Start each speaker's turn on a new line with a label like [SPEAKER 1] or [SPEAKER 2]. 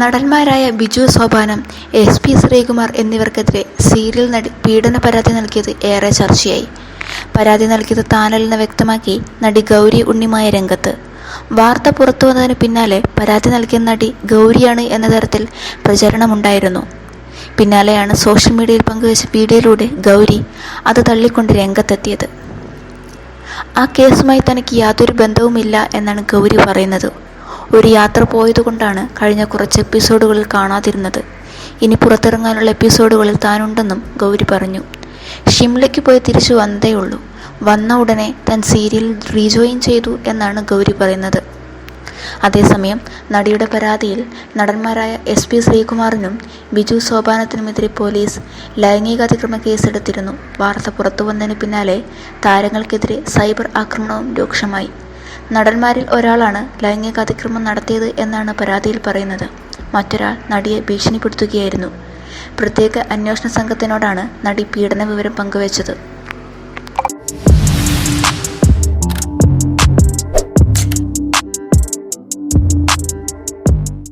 [SPEAKER 1] നടന്മാരായ Biju Sopanam, S. P. Sreekumar എന്നിവർക്കെതിരെ serial നടി പീഡന പരാതി നൽകിയത് ഏറെ ചർച്ചയായി. പരാതി നൽകിയത് താനല്ലെന്ന് വ്യക്തമാക്കി നടി ഗൗരി ഉണ്ണിമായ രംഗത്ത്. വാർത്ത പുറത്തു വന്നതിന് പിന്നാലെ പരാതി നൽകിയ നടി ഗൗരിയാണ് എന്ന തരത്തിൽ പ്രചരണമുണ്ടായിരുന്നു. പിന്നാലെയാണ് സോഷ്യൽ മീഡിയയിൽ പങ്കുവച്ച വീഡിയോയിലൂടെ ഗൗരി അത് തള്ളിക്കൊണ്ട് രംഗത്തെത്തിയത്. ആ കേസുമായി തനിക്ക് യാതൊരു ബന്ധവുമില്ല എന്നാണ് ഗൗരി പറയുന്നത്. ഒരു യാത്ര പോയതുകൊണ്ടാണ് കഴിഞ്ഞ കുറച്ച് എപ്പിസോഡുകളിൽ കാണാതിരുന്നത്. ഇനി പുറത്തിറങ്ങാനുള്ള എപ്പിസോഡുകളിൽ താനുണ്ടെന്നും ഗൗരി പറഞ്ഞു. ഷിംലയ്ക്ക് പോയി തിരിച്ചു വന്നതേ ഉള്ളൂ വന്ന ഉടനെ താൻ സീരിയൽ റീജോയിൻ ചെയ്തു എന്നാണ് ഗൗരി പറയുന്നത്. അതേസമയം നടിയുടെ പരാതിയിൽ നടന്മാരായ എസ്. പി. ശ്രീകുമാറിനും ബിജു സോപാനത്തിനുമെതിരെ പോലീസ് ലൈംഗികാതിക്രമ കേസെടുത്തിരുന്നു. വാർത്ത പുറത്തുവന്നതിന് പിന്നാലെ താരങ്ങൾക്കെതിരെ സൈബർ ആക്രമണവും രൂക്ഷമായി. നടന്മാരിൽ ഒരാളാണ് ലൈംഗിക അതിക്രമം നടത്തിയത് എന്നാണ് പരാതിയിൽ പറയുന്നത്. മറ്റൊരാൾ നടിയെ ഭീഷണിപ്പെടുത്തുകയായിരുന്നു. പ്രത്യേക അന്വേഷണ സംഘത്തിനോടാണ് നടി പീഡന വിവരം പങ്കുവച്ചത്.